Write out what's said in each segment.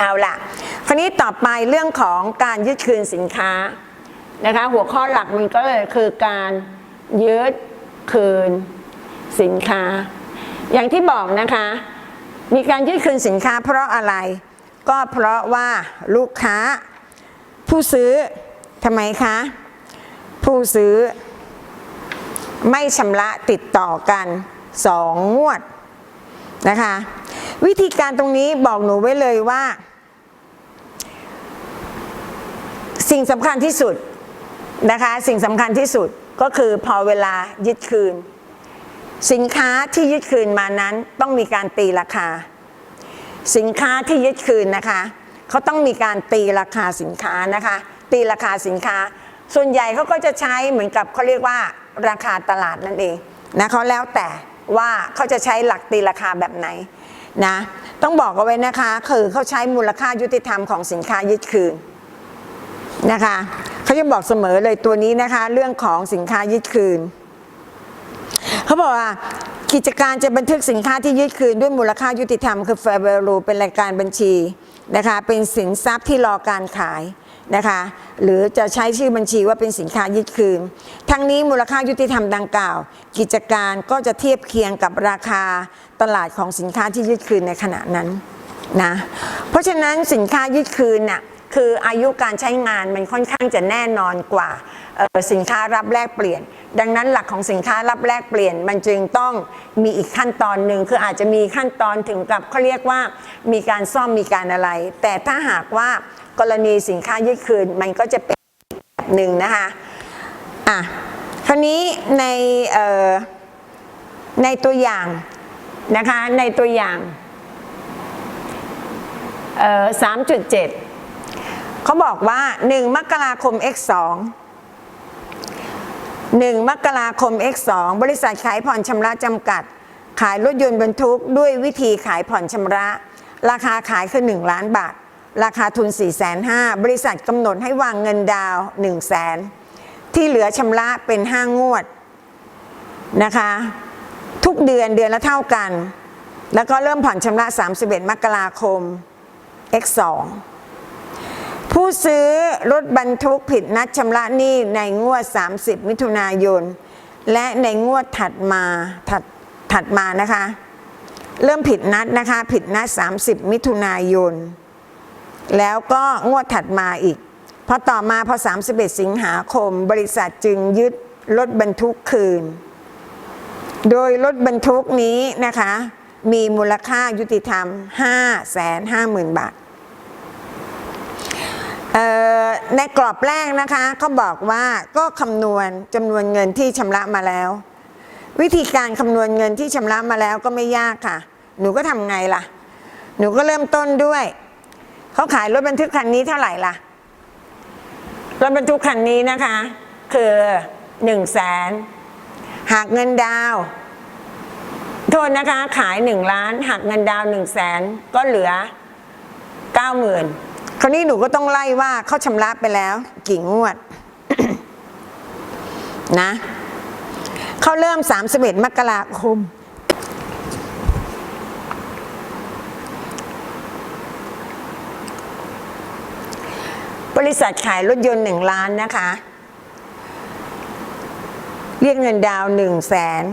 เอาล่ะคราวนี้ต่อไปเรื่องของการยึดคืนสินค้านะคะหัวข้อหลักมันก็เลยคือการยึดคืนสินค้า อย่างที่บอกนะคะ มีการยึดคืนสินค้า เพราะอะไร ก็เพราะว่าลูกค้า ผู้ซื้อทำไมคะ ผู้ซื้อ ไม่ชำระติดต่อกันสองงวดนะคะ วิธีการตรงนี้บอกหนูไว้เลยว่า สิ่งสำคัญที่สุดนะคะ สิ่งสำคัญที่สุดก็คือพอเวลายึดคืน สินค้าที่ยึดคืนมานั้นต้องมีการตีราคา สินค้าที่ยึดคืนนะคะเขาต้องมีการตีราคาสินค้านะคะ ตีราคาสินค้า ส่วนใหญ่เขาก็จะใช้เหมือนกับเขาเรียกว่าราคาตลาดนั่นเองนะเขาแล้วแต่ว่าเขาจะใช้หลักตีราคาแบบไหนนะ ต้องบอกเอาไว้นะคะ คือเขาใช้มูลค่ายุติธรรมของสินค้ายึดคืน นะคะเขาจะบอกเสมอเลยตัวนี้นะคะ เรื่องของสินค้ายึดคืนเขาบอกว่ากิจการจะบันทึกสินค้าที่ยึดคืนด้วยมูลค่ายุติธรรมคือ fair value เป็นรายการบัญชีนะคะเป็นสินทรัพย์ที่รอการขายนะคะหรือจะใช้ชื่อบัญชีว่าเป็นสินค้ายึดคืน ทั้งนี้มูลค่ายุติธรรมดังกล่าว กิจการก็จะเทียบเคียงกับราคาตลาดของสินค้าที่ยึดคืนในขณะนั้นนะเพราะฉะนั้นสินค้ายึดคืนน่ะ คืออายุการใช้งานมันค่อนข้างจะแน่นอนกว่าสินค้ารับแลกเปลี่ยน ดังนั้นหลักของสินค้ารับแลกเปลี่ยน มันจึงต้องมีอีกขั้นตอนหนึ่งคืออาจจะมีขั้นตอนถึงกับเขาเรียกว่ามีการซ่อมมีการอะไร แต่ถ้าหากว่ากรณีสินค้ายึดคืนมันก็จะเป็นแบบหนึ่งนะคะอะคราวนี้ในในตัวอย่างนะคะในตัวอย่าง3.7 เขาบอกว่า1มกราคม x2 1 มกราคม x2 บริษัทขายผ่อนชำระจำกัด ขายรถยนต์บรรทุกด้วยวิธีขายผ่อนชำระ ราคาขายคือ 1 ล้านบาท ราคาทุน 4 5 0 0 0บริษัทกำหนดให้วางเงินดาวน์1 0 0 0 0แสนที่เหลือชำระเป็น 5 งวดนะคะ ทุกเดือนเดือนละเท่ากัน แล้วก็เริ่มผ่อนชำระ 31 มกราคม x2 ผู้ซื้อรถบรรทุกผิดนัดชำระหนี้ในงวด 30 มิถุนายน และในงวดถัดมาถัดถัดมานะคะ เริ่มผิดนัดนะคะ ผิดนัด 30 มิถุนายน แล้วก็งวดถัดมาอีกพอต่อมาพอ 31 สิงหาคม บริษัทจึงยึดรถบรรทุกคืน โดยรถบรรทุกนี้นะคะ มีมูลค่ายุติธรรม 550,000 บาท ในกรอบแรกนะคะเขาบอกว่าก็คำนวณจำนวนเงินที่ชำระมาแล้ว วิธีการคำนวณเงินที่ชำระมาแล้วก็ไม่ยากค่ะ หนูก็ทำไงล่ะ หนูก็เริ่มต้นด้วยเขาขายรถบรรทุกคันนี้เท่าไหร่ล่ะรถบรรทุกคันนี้นะคะ คือหนึ่งแสนหากเงินดาว โทษนะคะ ขายหนึ่งล้าน หักเงินดาวหนึ่งแสนก็เหลือเก้าหมื่น คราวนี้หนูก็ต้องไล่ว่าเขาชำระไปแล้ว กี่งวด นะเขาเริ่ม31มกราคม บริษัทขายรถยนต์หนึ่งล้านนะคะ เรียกเงินดาวหนึ่งแสน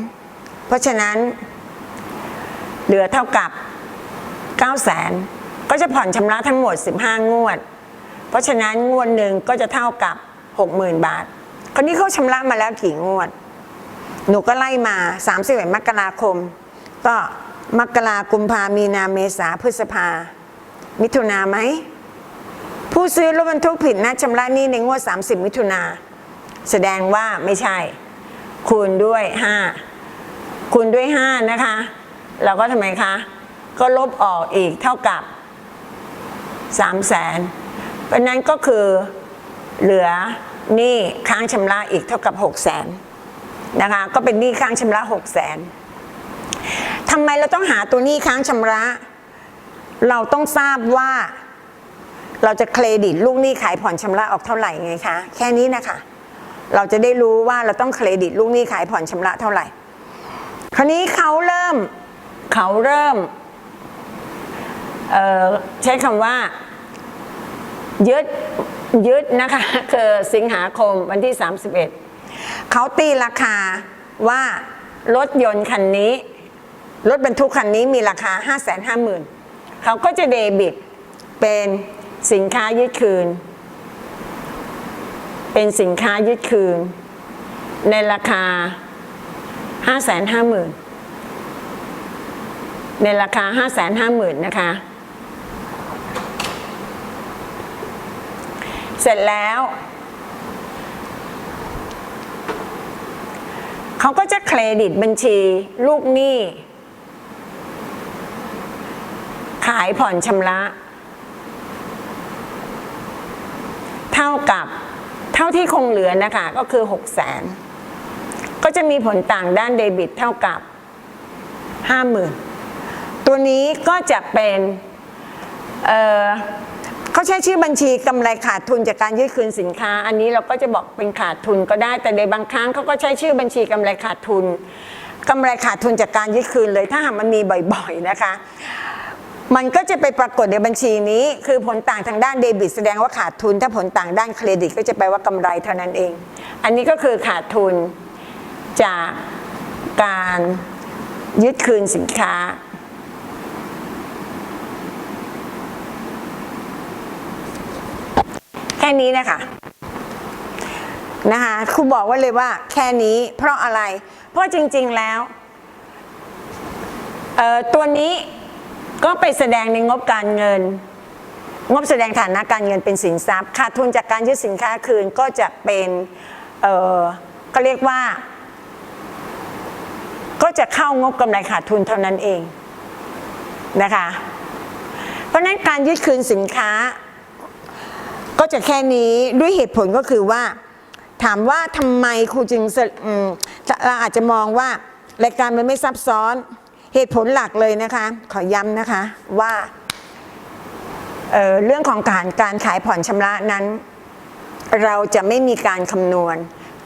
เพราะฉะนั้น เหลือเท่ากับ9แสน ก็จะผ่อนชำระทั้งหมด 15 งวด เพราะฉะนั้นงวดหนึ่งก็จะเท่ากับ 60,000 บาท คนนี้เขาชำระมาแล้วกี่งวด หนูก็ไล่มา31มกราคม ก็มกรากุมภามีนาเมษาพฤษภา มิถุนาไหม ผู้ซื้อรถบรรทุกผิดนัดชำระหนี้ในงวด 30 มิถุนาแสดงว่าไม่ใช่ คูณด้วย 5 คูณด้วย 5 นะคะ เราก็ทำไมคะ ก็ลบออกอีกเท่ากับ 3 0 0แสนเพราะนั้นก็คือเหลือหนี้ค้างชำระอีกเท่ากับ6 0 0แสนนะคะก็เป็นหนี้ค้างชำระ6 0 0แสนทำไมเราต้องหาตัวหนี้ค้างชำระ เราต้องทราบว่าเราจะเครดิตลูกหนี้ขายผ่อนชำระออกเท่าไหร่ไงคะแค่นี้นะคะ เราจะได้รู้ว่าเราต้องเครดิตลูกหนี้ขายผ่อนชำระเท่าไหร่ คราวนี้เขาเริ่มเขาเริ่ม ใช้คำว่ายึดยึดนะคะคือสิงหาคมวันที่ 31 เขาตีราคาว่ารถยนต์คันนี้ รถบรรทุกคันนี้มีราคา 5 5 0 0 0 0เขาก็จะเดบิตเป็นสินค้ายึดคืน เป็นสินค้ายึดคืน ในราคา 5 5 0 0 0 0 ในราคา 5 5 0 0 0 0 นะคะ เสร็จแล้ว เขาก็จะเครดิตบัญชีลูกหนี้ ขายผ่อนชำระ เท่ากับเท่าที่คงเหลือนะคะ ก็คือ6 0 0แสนก็จะมีผลต่างด้านเดบิตเท่ากับ50,000ตัวนี้ก็จะเป็นเอ่อ เขาใช้ชื่อบัญชีกำไรขาดทุนจากการยืดคืนสินค้า อันนี้เราก็จะบอกเป็นขาดทุนก็ได้ แต่ในบางครั้งเขาก็ใช้ชื่อบัญชีกำไรขาดทุนกำไรขาดทุนจากการยืดคืนเลย ถ้าหากมันมีบ่อยๆนะคะ มันก็จะไปปรากฏในบัญชีนี้ คือผลต่างทางด้านเดบิตแสดงว่าขาดทุน ถ้าผลต่างด้านเครดิตก็จะแปลว่ากำไรเท่านั้นเอง อันนี้ก็คือขาดทุนจากการยึดคืนสินค้า ค่นี้นะคะนะคะครูบอกไว่าเลยว่าแค่นี้เพราะอะไร เพราะจริง ๆแล้วตัวนี้ก็ไปแสดงในงบการเงิน งบแสดงฐานะการเงินเป็นสินทรัพย์ขาดทุนจากการยึดสินค้าคืนก็จะเป็นเออก็เรียกว่า ก็จะเข้างบกำไรขาดทุนเท่านั้นเองนะคะ เพราะฉะนั้นการยึดคืนสินค้า ก็จะแค่นี้ด้วยเหตุผลก็คือว่า ถามว่าทำไมครูจึงอืมเราอาจจะมองว่ารายการมันไม่ซับซ้อนเหตุผลหลักเลยนะคะ ขอย้ำนะคะว่าเเรื่องของการการขายผ่อนชำระนั้น เราจะไม่มีการคำนวณ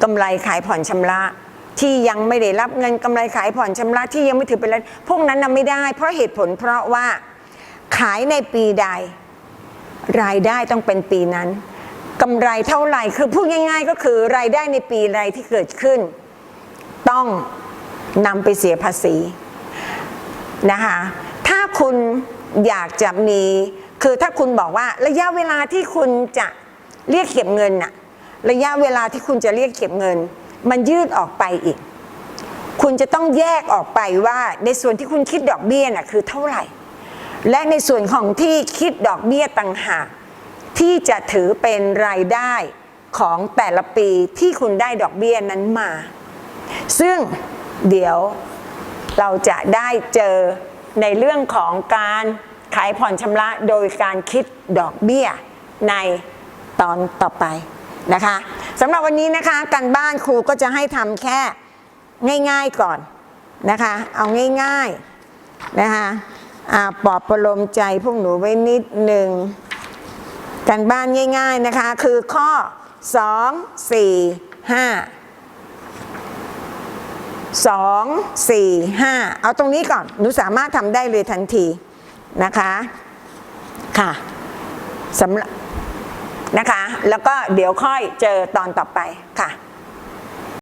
กำไรขายผ่อนชำระ ที่ยังไม่ได้รับเงินกำไรขายผ่อนชำระที่ยังไม่ถือเป็นไรพวกนั้นนะไม่ได้ เพราะเหตุผลเพราะว่าขายในปีใด รายได้ต้องเป็นปีนั้นกำไรเท่าไหร่คือพูดง่าย ๆ ก็คือรายได้ในปีใดที่เกิดขึ้น ต้องนำไปเสียภาษีนะคะถ้าคุณอยากจะมีคือถ้าคุณบอกว่าระยะเวลาที่คุณจะเรียกเก็บเงินน่ะระยะเวลาที่คุณจะเรียกเก็บเงิน มันยืดออกไปอีก คุณจะต้องแยกออกไปว่าในส่วนที่คุณคิดดอกเบี้ยน่ะคือเท่าไหร่ และในส่วนของที่คิดดอกเบี้ยต่างหาก ที่จะถือเป็นรายได้ของแต่ละปีที่คุณได้ดอกเบี้ยนั้นมา ซึ่งเดี๋ยวเราจะได้เจอในเรื่องของการขายผ่อนชำระโดยการคิดดอกเบี้ยในตอนต่อไปนะคะสำหรับวันนี้นะคะการบ้านครูก็จะให้ทำแค่ง่ายๆก่อนนะคะ เอาง่ายๆนะคะ อาปลอบประโลมใจพวกหนูไว้นิดหนึ่งการบ้านง่ายๆนะคะ คือข้อ 2 4 5 2 4 5 เอาตรงนี้ก่อน หนูสามารถทำได้เลยทันทีนะคะค่ะสำหรับนะคะ แล้วก็เดี๋ยวค่อยเจอตอนต่อไปค่ะ